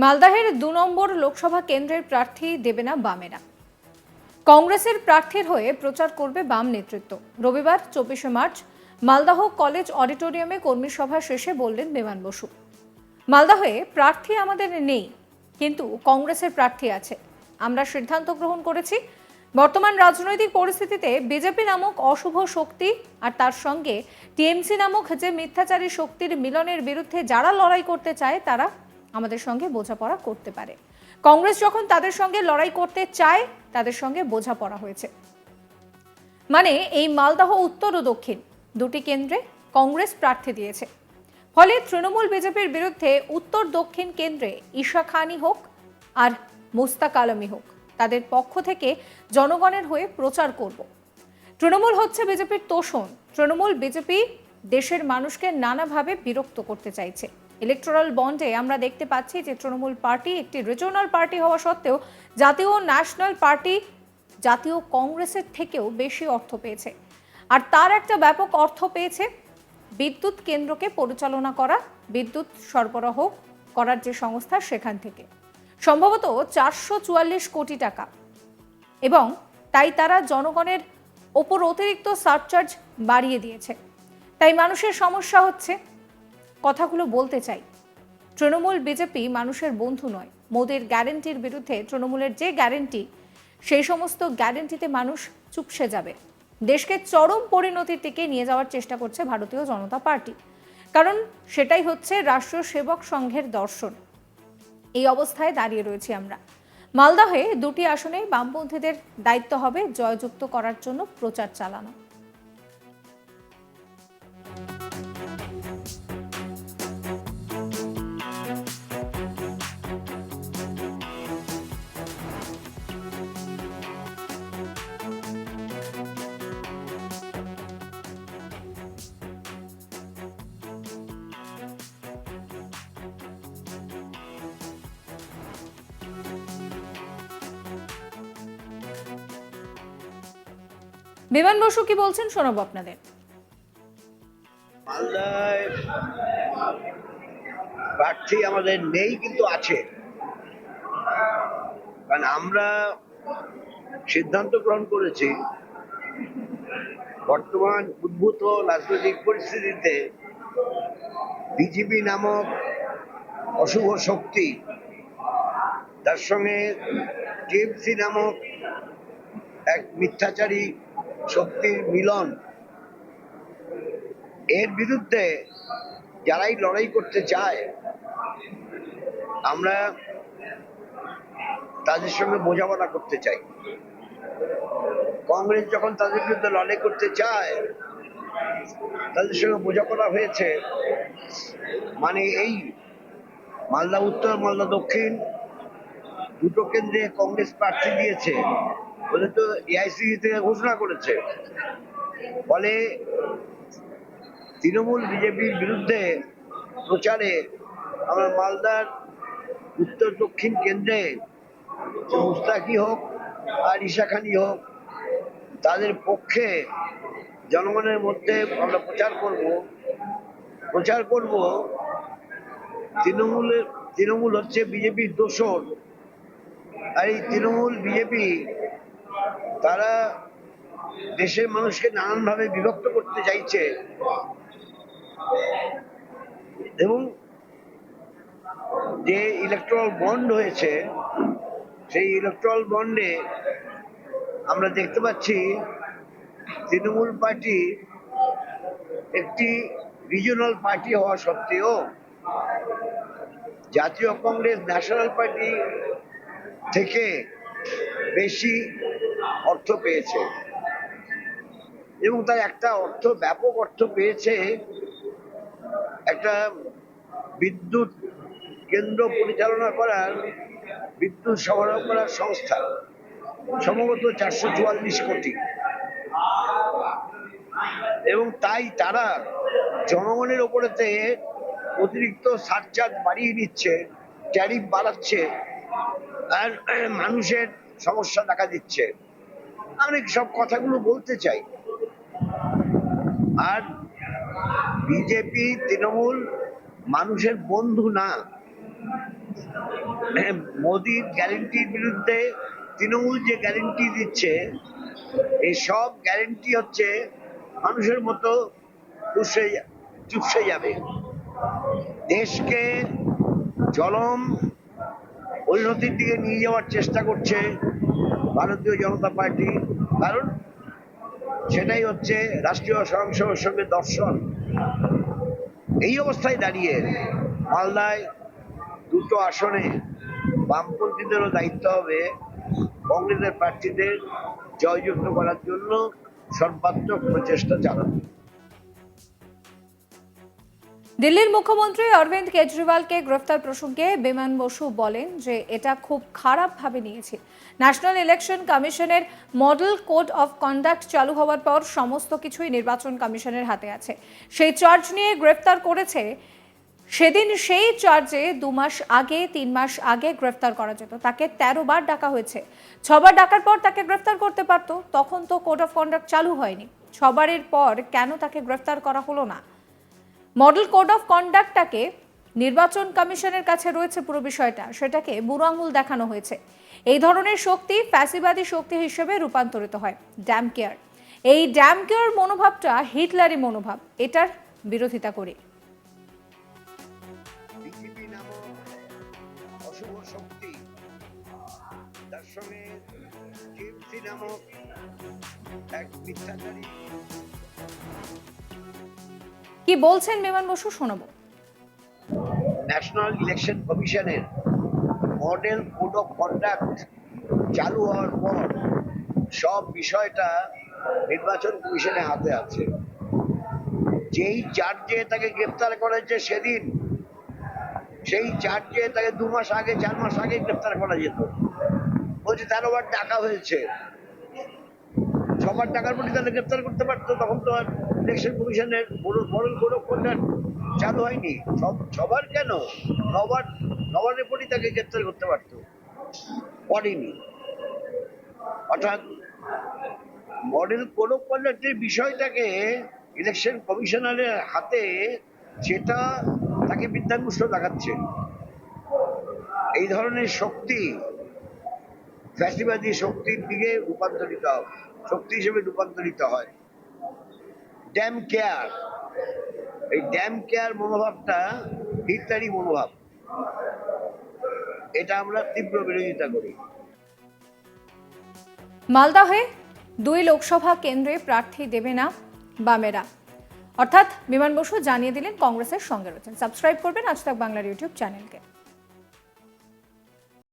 মালদাহের দু নম্বর লোকসভা কেন্দ্রের প্রার্থী দেবে না বামেরা। কংগ্রেসের প্রার্থীর হয়ে প্রচার করবে বাম নেতৃত্ব। রবিবার চব্বিশে মার্চ মালদাহ কলেজ অডিটোরিয়ামে কর্মী সভা শেষে বললেন বিমান বসু। মালদাহে প্রার্থী আমাদের নেই, কিন্তু কংগ্রেসের প্রার্থী আছে। আমরা সিদ্ধান্ত গ্রহণ করেছি। বর্তমান রাজনৈতিক পরিস্থিতিতে বিজেপি নামক অশুভ শক্তি আর তার সঙ্গে টিএমসি নামক যে মিথ্যাচারী শক্তির মিলনের বিরুদ্ধে যারা লড়াই করতে চায়, তারা আমাদের সঙ্গে বোঝাপড়া করতে পারে। কংগ্রেস যখন তাদের সঙ্গে লড়াই করতে চায়, তাদের সঙ্গে বোঝাপড়া হয়েছে। মানে এই মালদহ উত্তর ও দক্ষিণ দুটি কেন্দ্রে কংগ্রেস প্রার্থী দিয়েছে। ফলে তৃণমূল বিজেপির বিরুদ্ধে উত্তর দক্ষিণ কেন্দ্রে ঈশা খানি হোক আর মুস্তাক আলমী হোক, তাদের পক্ষ থেকে জনগণের হয়ে প্রচার করব। তৃণমূল হচ্ছে বিজেপির তোষণ। তৃণমূল বিজেপি দেশের মানুষকে নানাভাবে বিরক্ত করতে চাইছে। ইলেকট্রাল বন্ডে আমরা দেখতে পাচ্ছি যে তৃণমূল পার্টি একটি রিজনাল পার্টি হওয়া সত্ত্বেও জাতীয় ন্যাশনাল পার্টি জাতীয় কংগ্রেসের থেকেও বেশি অর্থ পেয়েছে। আর তার একটা ব্যাপক অর্থ পেয়েছে বিদ্যুৎ কেন্দ্রকে পরিচালনা করা, বিদ্যুৎ সরবরাহ করার যে সংস্থা সেখান থেকে। সম্ভবত চারশো চুয়াল্লিশ কোটি টাকা। এবং তাই তারা জনগণের ওপর অতিরিক্ত সারচার্জ বাড়িয়ে দিয়েছে। তাই মানুষের সমস্যা হচ্ছে কথাগুলো বলতে চাই। তৃণমূল বিজেপি মানুষের বন্ধু নয়। মোদের গ্যারেন্টির বিরুদ্ধে তৃণমূলের যে গ্যারেন্টি, সেই সমস্ত গ্যারেন্টিতে মানুষ চুপসে যাবে। দেশকে চরম পরিণতির দিকে নিয়ে যাওয়ার চেষ্টা করছে ভারতীয় জনতা পার্টি। কারণ সেটাই হচ্ছে রাষ্ট্রীয় সেবক সংঘের দর্শন। এই অবস্থায় দাঁড়িয়ে রয়েছি আমরা। মালদহে দুটি আসনে বামপন্থীদের দায়িত্ব হবে জয়যুক্ত করার জন্য প্রচার চালানো। বিমান বসু কি বলছেন শোনাবো আপনাদের। প্রার্থী আমাদের নেই, কিন্তু আছে। কারণ আমরা সিদ্ধান্ত গ্রহণ করেছি, বর্তমান উদ্ভূত রাজনৈতিক পরিস্থিতিতে বিজেপি নামক অশুভ শক্তি, তার সঙ্গে টিএমসি নামক এক মিথ্যাচারী শক্তির মিলন। এর বিরুদ্ধে যারাই লড়াই করতে চায়, আমরা তাদের সঙ্গে বোঝাপড়া করতে চাই। কংগ্রেস যখন তাদের বিরুদ্ধে লড়াই করতে চায়, তাদের সঙ্গে বোঝাপড়া হয়েছে। মানে এই মালদা উত্তর, মালদা দক্ষিণ দুটো কেন্দ্রে কংগ্রেস প্রার্থী দিয়েছে। বলে তো এআইসি থেকে ঘোষণা করেছে। ফলে তৃণমূল বিজেপির বিরুদ্ধে প্রচারে আমরা মালদার উত্তর দক্ষিণ কেন্দ্রে মুস্তাকি হোক আর ঈশাখানি হোক, তাদের পক্ষে জনগণের মধ্যে আমরা প্রচার করব। প্রচার করব তৃণমূলের, তৃণমূল হচ্ছে বিজেপির দোষর। আর এই তৃণমূল বিজেপি তারা দেশের মানুষকে নানানভাবে বিভক্ত করতে চাইছে। এবং যে ইলেকট্রাল বন্ড হয়েছে, সেই ইলেকট্রাল বন্ডে আমরা দেখতে পাচ্ছি তৃণমূল পার্টি একটি রিজিওনাল পার্টি হওয়া সত্ত্বেও জাতীয় কংগ্রেস ন্যাশনাল পার্টি থেকে বেশি অর্থ পেয়েছে। এবং তার একটা অর্থ, ব্যাপক অর্থ পেয়েছে একটা বিদ্যুৎ কেন্দ্র পরিচালনা করার, বিদ্যুৎ সরবরাহ করার সংস্থা, সম্ভবত চারশো চুয়াল্লিশ কোটি। এবং তাই তারা জনগণের ওপরেতে অতিরিক্ত সারচার্জ বাড়িয়ে দিচ্ছে, ট্যারিফ বাড়াচ্ছে, আর মানুষের সমস্যা দেখা দিচ্ছে। আমি সব কথাগুলো বলতে চাই। আর বিজেপি, তৃণমূল মানুষের বন্ধু না। মোদির গ্যারেন্টির বিরুদ্ধে তৃণমূল যে গ্যারেন্টি দিচ্ছে, এই সব গ্যারেন্টি হচ্ছে মানুষের মতো চুপসে চুপসে যাবে। দেশকে চরম পরিণতির দিকে নিয়ে যাওয়ার চেষ্টা করছে ভারতীয় জনতা পার্টি, কারণ সেটাই হচ্ছে রাষ্ট্রীয় স্বয়ংসেবক সঙ্গে দর্শন। এই অবস্থায় দাঁড়িয়ে মালদায় দুটো আসনে বামপন্থীদেরও দায়িত্ব হবে কংগ্রেসের প্রার্থীদের জয়যুক্ত করার জন্য সর্বাত্মক প্রচেষ্টা চালানো। দিল্লির মুখ্যমন্ত্রী অরবিন্দ কেজরিওয়ালকে গ্রেফতার প্রসঙ্গে বিমান বসু বলেন যে এটা খুব খারাপভাবে নিয়েছে। ন্যাশনাল ইলেকশন কমিশনের মডেল কোড অফ কন্ডাক্ট চালু হওয়ার পর সমস্ত কিছুই নির্বাচন কমিশনের হাতে আছে। সেই চার্জ নিয়ে গ্রেফতার করেছে। সেদিন সেই চার্জে দু মাস আগে, তিন মাস আগে গ্রেফতার করা যেত। তাকে তেরো বার ডাকা হয়েছে। ছবার ডাকার পর তাকে গ্রেফতার করতে পারতো। তখন তো কোড অফ কন্ডাক্ট চালু হয়নি। ছবারের পর কেন তাকে গ্রেফতার করা হলো না? মডেল কোড অফ কন্ডাক্টটাকে নির্বাচন কমিশনের কাছে রয়েছে পুরো বিষয়টা, সেটাকে বুড়ো আঙুল দেখানো হয়েছে। এই ধরনের শক্তি ফ্যাসিবাদী শক্তি হিসেবে রূপান্তরিত হয়, ড্যাম কেয়ার। এই ড্যাম কেয়ার মনোভাবটা হিটলারি মনোভাব, এটার বিরোধিতা করি। এক মিথ্যাচারী। কি বলছেন বিমান বসু, শোনাবো। ন্যাশনাল ইলেকশন কমিশনের মডেল কোড অফ কন্ডাক্ট চালু হওয়ার পর সব বিষয়টা নির্বাচন কমিশনের হাতে আছে। যেই চার্জে তাকে গ্রেপ্তার করেছে সেদিন, সেই চার্জে তাকে দু মাস আগে, চার মাস আগে গ্রেপ্তার করা যেত। বলছে তেরো বার ডাকা হয়েছে। সবার টাকার প্রতি তাহলে গ্রেপ্তার করতে পারতো, তখন তো আর ইলেকশন কমিশনের মডেল অফ কন্ডাক্ট চালু হয়নি। সব সবার কেন নবার নবার রিপোর্টই তাকে গ্রেপ্তার করতে পারতো। করেনি অর্থাৎ মডেল অফ কন্ডাক্টের বিষয়টাকে ইলেকশন কমিশনারের হাতে, সেটা তাকে বিদ্যাঙ্গুষ্ঠ দেখাচ্ছে। এই ধরনের শক্তি ফ্যাসিবাদী শক্তির দিকে রূপান্তরিত শক্তি হিসেবে রূপান্তরিত হয়। Damn care. এই ড্যাম কেয়ার মনোভাবটা হিটলারি মনোভাব। এটা আমরা তীব্র বিরোধিতা করি। মালদা হয়ে দুই লোকসভা কেন্দ্রে প্রার্থী দেবে না বামেরা। অর্থাৎ বিমান বসু জানিয়ে দিলেন কংগ্রেসের সঙ্গে রয়েছেন। সাবস্ক্রাইব করবেন আজ তাক বাংলার ইউটিউব চ্যানেলকে।